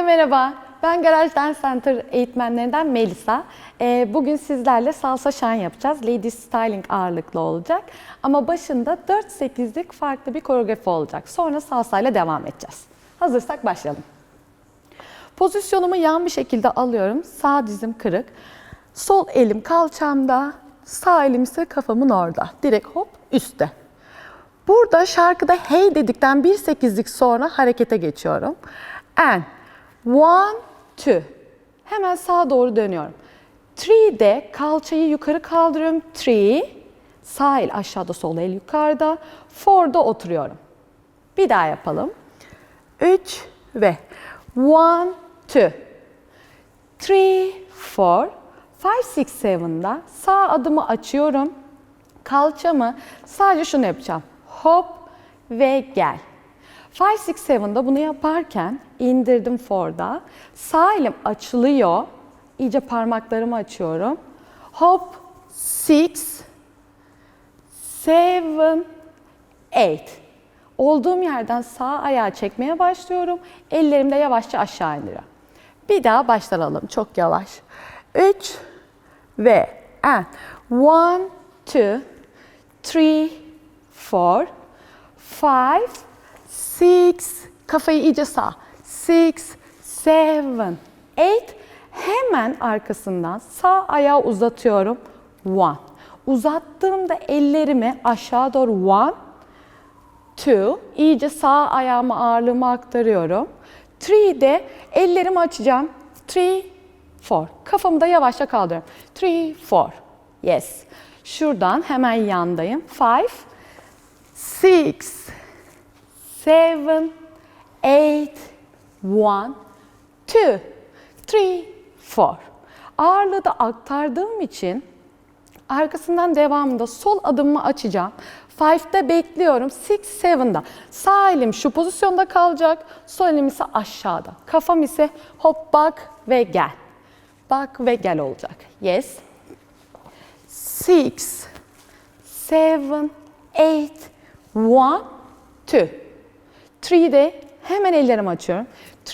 Herkese merhaba. Ben Garaj Dance Center eğitmenlerinden Melisa. Ee, bugün sizlerle salsa şan yapacağız. Ladies Styling ağırlıklı olacak. Ama başında 4-8'lik farklı bir koreografi olacak. Sonra salsa ile devam edeceğiz. Hazırsak başlayalım. Pozisyonumu yan bir şekilde alıyorum. Sağ dizim kırık. Sol elim kalçamda, sağ elim ise kafamın orada. Direkt hop üstte. Burada şarkıda hey dedikten bir sekizlik sonra harekete geçiyorum. And one, two. Hemen sağa doğru dönüyorum. Three'de kalçayı yukarı kaldırıyorum. Three. Sağ el aşağıda, sol el yukarıda. Four'da oturuyorum. Bir daha yapalım. Üç ve one, two. Three, four, five, six, seven'da sağ adımı açıyorum. Kalçamı sadece şunu yapacağım. Hop ve gel. 5, 6, 7'da bunu yaparken indirdim for'da. Sağ elim açılıyor. İyice parmaklarımı açıyorum. Hop, 6, 7, 8. Olduğum yerden sağ ayağı çekmeye başlıyorum. Ellerim de yavaşça aşağı indiriyor. Bir daha baştan çok yavaş. 3 ve and 1 2 3 4 5 6 kafayı iyice sağ. 6 7 8 hemen arkasından sağ ayağı uzatıyorum. 1 Uzattığımda ellerimi aşağı doğru 1 2 iyice sağ ayağıma ağırlığımı aktarıyorum. 3 de ellerimi açacağım. 3 4 kafamı da yavaşça kaldırıyorum. 3 4 Yes. Şuradan hemen yandayım. 5 6 7 8 1 2 3 4 Ağırlığı da aktardığım için Arkasından devamında sol adımımı açacağım. 5'te bekliyorum. 6, 7'da. Sağ elim şu pozisyonda kalacak. Sol elim ise aşağıda. Kafam ise hop bak ve gel. Bak ve gel olacak. Yes. 6, 7, 8, 1, 2. 3'de hemen ellerimi açıyorum.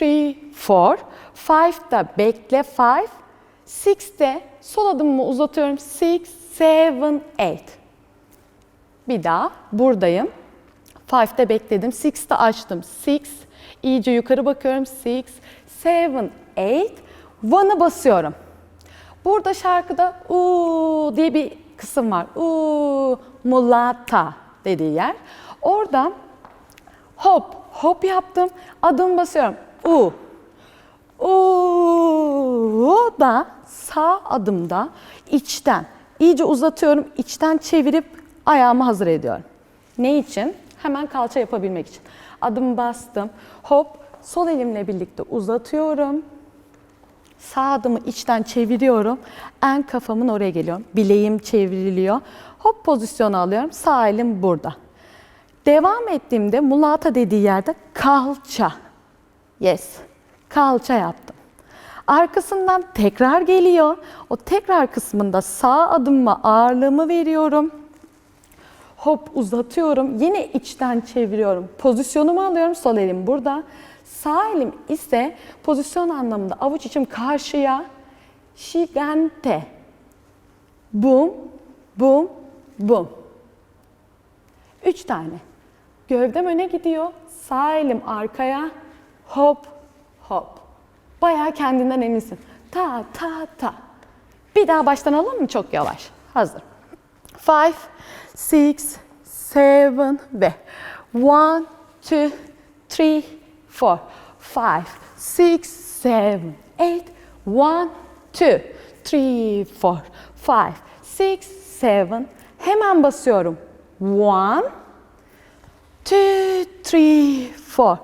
3, 4. 5'da bekle 5. 6'de sol adımımı uzatıyorum. 6, 7, 8. Bir daha buradayım. 5'te bekledim. 6'te açtım. 6. iyice yukarı bakıyorum. 6, 7, 8. 1'ı basıyorum. Burada şarkıda uuu diye bir kısım var. Uuu mulata dediği yer. Oradan hop hop yaptım. Adım basıyorum. U. U da sağ adımda içten iyice uzatıyorum. içten çevirip ayağımı hazır ediyorum. Ne için? Hemen kalça yapabilmek için. Adım bastım. Hop sol elimle birlikte uzatıyorum. Sağ adımı içten çeviriyorum. En kafamın oraya geliyorum. Bileğim çevriliyor. Hop pozisyonu alıyorum. Sağ elim burada. Devam ettiğimde mulata dediği yerde kalça. Yes. Kalça yaptım. Arkasından tekrar geliyor. O tekrar kısmında sağ adımıma ağırlığımı veriyorum. Hop uzatıyorum. Yine içten çeviriyorum. Pozisyonumu alıyorum. Sol elim burada. Sağ elim ise pozisyon anlamında avuç içim karşıya. Shigante. Bum, bum, bum. Üç tane. Gövdem öne gidiyor. Sağ elim arkaya. Hop, hop. Bayağı kendinden eminsin. Ta, ta, ta. Bir daha baştan alalım mı? Çok yavaş. Hazır. Five, six, seven ve one, two, three, four, five, six, seven, eight, one, two, three, four, five, six, seven. Hemen basıyorum. One, two, three, four,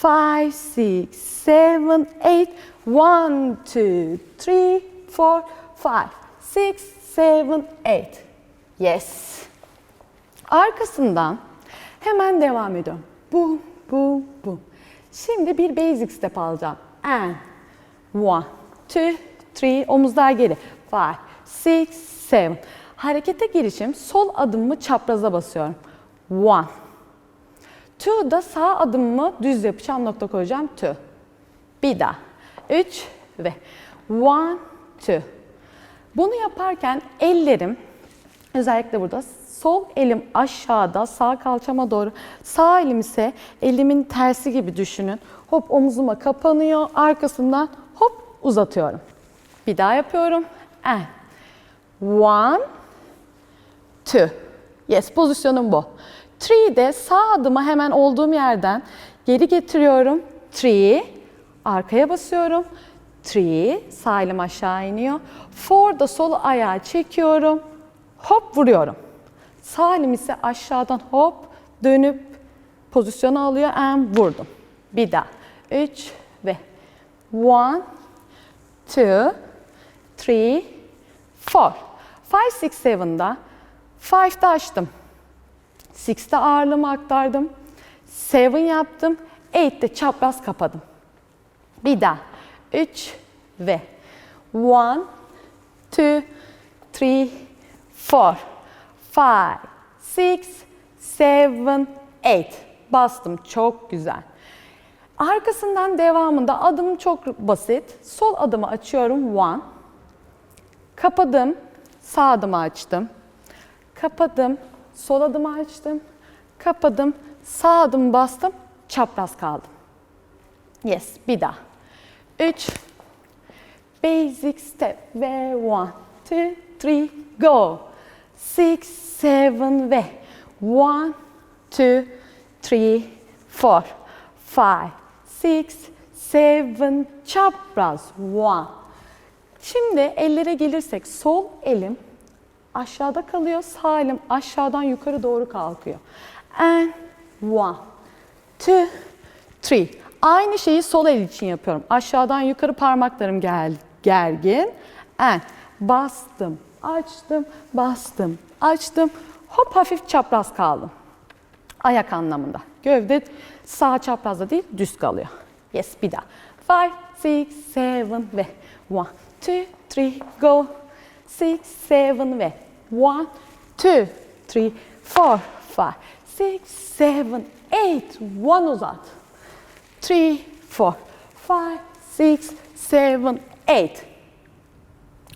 five, six, seven, eight. One, two, three, four, five, six, seven, eight. Yes. Arkasından hemen devam ediyorum. Bu, bu, bu. Şimdi bir basic step alacağım. And one, two, three, omuzlar geri. Five, six, seven. Harekete girişim sol adımımı çapraza basıyorum. One. Two da sağ adımımı düz yapacağım nokta koyacağım. Two. Bir daha. Üç ve one, two. Bunu yaparken ellerim özellikle burada sol elim aşağıda sağ kalçama doğru sağ elim ise elimin tersi gibi düşünün. Hop omzuma kapanıyor arkasından hop uzatıyorum. Bir daha yapıyorum. And one, two. Yes pozisyonum bu. Three de sağ adımı hemen olduğum yerden geri getiriyorum. Three. Arkaya basıyorum. Three. Sağ elim aşağı iniyor. Four da sol ayağı çekiyorum. Hop vuruyorum. Sağ elim ise aşağıdan hop dönüp pozisyonu alıyor. And vurdum. Bir daha. Üç ve one, two, three, four. Five, six, seven'da five'da açtım. Six'te ağırlığımı aktardım. Seven yaptım. Eight'te çapraz kapadım. Bir daha. Üç ve one, two, three, four, five, six, seven, eight. Bastım. Çok güzel. Arkasından devamında adım çok basit. Sol adımı açıyorum. One. Kapadım. Sağ adımı açtım. Kapadım. Sol adımı açtım. Kapadım. Sağ adım bastım. Çapraz kaldım. Yes. Bir daha. Üç. Basic step ve one, two, three, go. Six, seven ve one, two, three, four, five, six, seven, çapraz, one. Şimdi ellere gelirsek sol elim aşağıda kalıyor, sağ elim aşağıdan yukarı doğru kalkıyor. And one, two, three. Aynı şeyi sol el için yapıyorum. Aşağıdan yukarı parmaklarım gel, gergin. And bastım, açtım, bastım, açtım. Hop hafif çapraz kaldım. Ayak anlamında. Gövde sağ çaprazda değil, düz kalıyor. Yes, bir daha. Five, six, seven ve one, two, three, go. Six, seven ve one, two, three, four, five, six, seven, eight. One uzat. Three, four, five, six, seven, eight.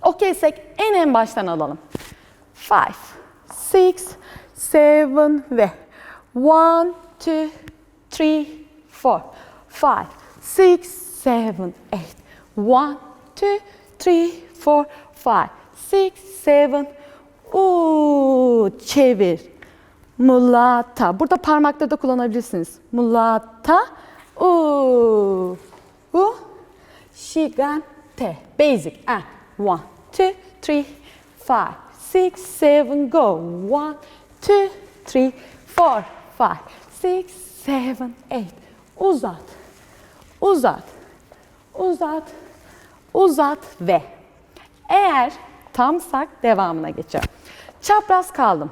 Okeysek en en baştan alalım. Five, six, seven ve one, two, three, four, five, six, seven, eight. One, two, three, four, five, six, seven. Uuu, çevir. Mulata. Burada parmakları da kullanabilirsiniz. Mulata. Uuu. U. Shigante. Basic. And one, two, three, five, six, seven, go. One, two, three, four, five, six, seven, eight. Uzat. Uzat. Uzat. Uzat ve eğer tamsak devamına geçiyorum. Çapraz kaldım.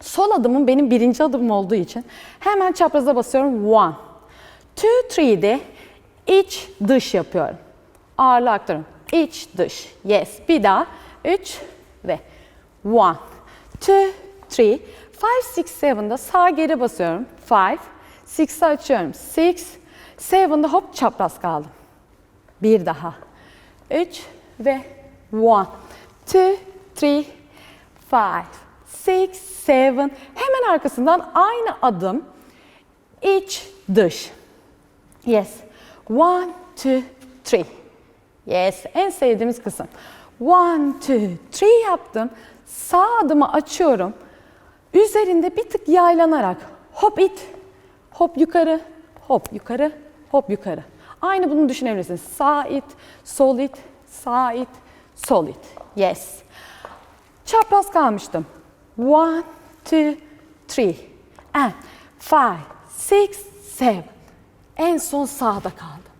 Sol adımım benim birinci adımım olduğu için hemen çapraza basıyorum. One. Two, three'de iç dış yapıyorum. Ağırlığı aktarıyorum. İç dış. Yes. Bir daha. Üç ve one. Two, three. Five, six, seven'da sağ geri basıyorum. Five. Six'i açıyorum. Six. Seven'da hop çapraz kaldım. Bir daha. Üç ve one. Two, three, five, six, seven. Hemen arkasından aynı adım. İç, dış. Yes. One, two, three. Yes. En sevdiğimiz kısım. One, two, three yaptım. Sağ adımı açıyorum. Üzerinde bir tık yaylanarak hop it, hop yukarı, hop yukarı, hop yukarı. Aynı bunu düşünebilirsiniz. Sağ it, sol it, sağ it, sol it. Yes. Çapraz kalmıştım. One, two, three. And five, six, seven. En son sağda kaldım.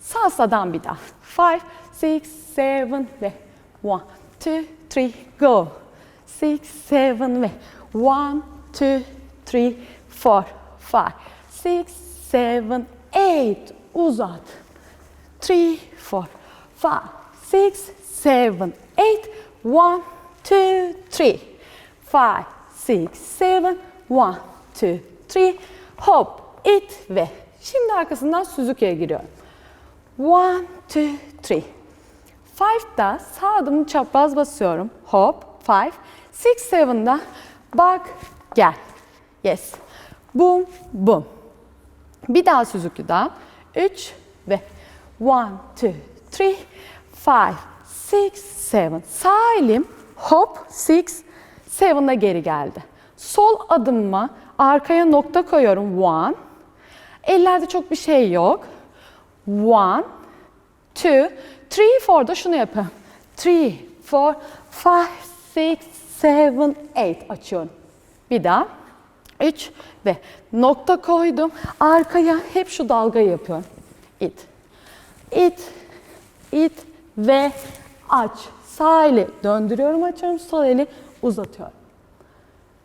Sağ sağdan bir daha. Five, six, seven ve one, two, three, go. Six, seven ve one, two, three, four, five, six, seven, eight. Uzat. Three, four, five, six, seven, eight. One, two, three, five, six, seven. One, two, three. Hop, it ve şimdi arkasından Suzuki'ye giriyorum. One, two, three. Five'da sağ adımı çapraz basıyorum. Hop, five. Six, seven'da bak, gel. Yes. Boom, boom. Bir daha Suzuki'da. Üç ve one, two, three, five, six, seven. Sağ elim hop, six, seven'da geri geldi. Sol adımıma arkaya nokta koyuyorum. One. Ellerde çok bir şey yok. One, two, three, four'da şunu yapıyorum. Three, four, five, six, seven, eight açıyorum. Bir daha. Üç ve nokta koydum. Arkaya hep şu dalgayı yapıyorum. It. It. It ve aç. Sağ eli döndürüyorum, açıyorum. Sol eli uzatıyorum.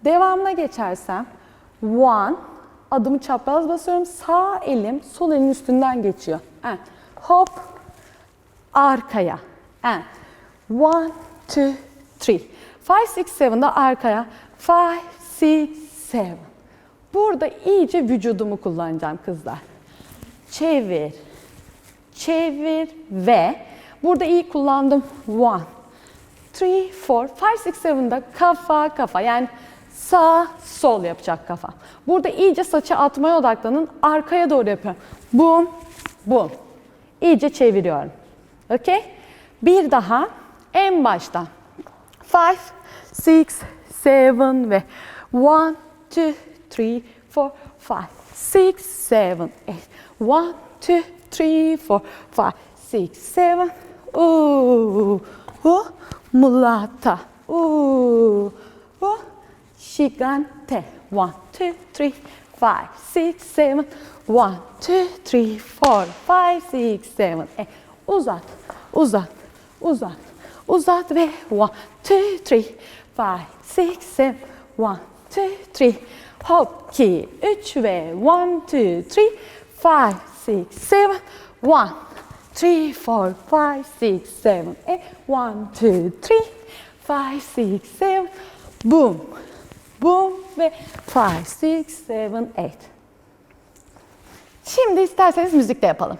Devamına geçersem one adımı çapraz basıyorum. Sağ elim sol elin üstünden geçiyor. And hop arkaya. And one, two, three. Five, six, seven'da arkaya. Five, six, seven. Burada iyice vücudumu kullanacağım kızlar. Çevir, çevir ve burada iyi kullandım. One, three, four, five, six, seven'da kafa kafa yani sağ sol yapacak kafa. Burada iyice saçı atmaya odaklanın. Arkaya doğru yapıyorum. Boom, boom. İyice çeviriyorum. Okay? Bir daha en baştan. Five, six, seven ve one, two, three, four, five, six, seven, eight. One, two, three, four, five, six, seven. Ooh, oh, mulata. Ooh, oh, gigante. One, two, three, five, six, seven. One, two, three, four, five, six, seven, eight. Uzat, uzat, uzat, uzat ve one, two, three, five, six, seven. One, two, three. Hop, iki, üç ve one, two, three, five, six, seven. One, three, four, five, six, seven, eight. One, two, three, five, six, seven. Boom, boom ve five, six, seven, eight. Şimdi isterseniz müzikte yapalım.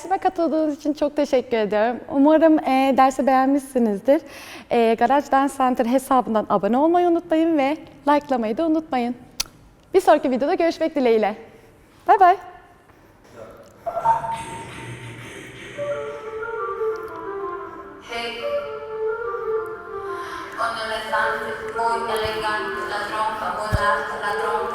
Dersime katıldığınız için çok teşekkür ediyorum. Umarım e, dersi beğenmişsinizdir. E, Garaj Dance Center hesabından abone olmayı unutmayın ve likelamayı da unutmayın. Bir sonraki videoda görüşmek dileğiyle. Bay bay. Hey, el elefante muy elegante, la trompa mulata, la trompa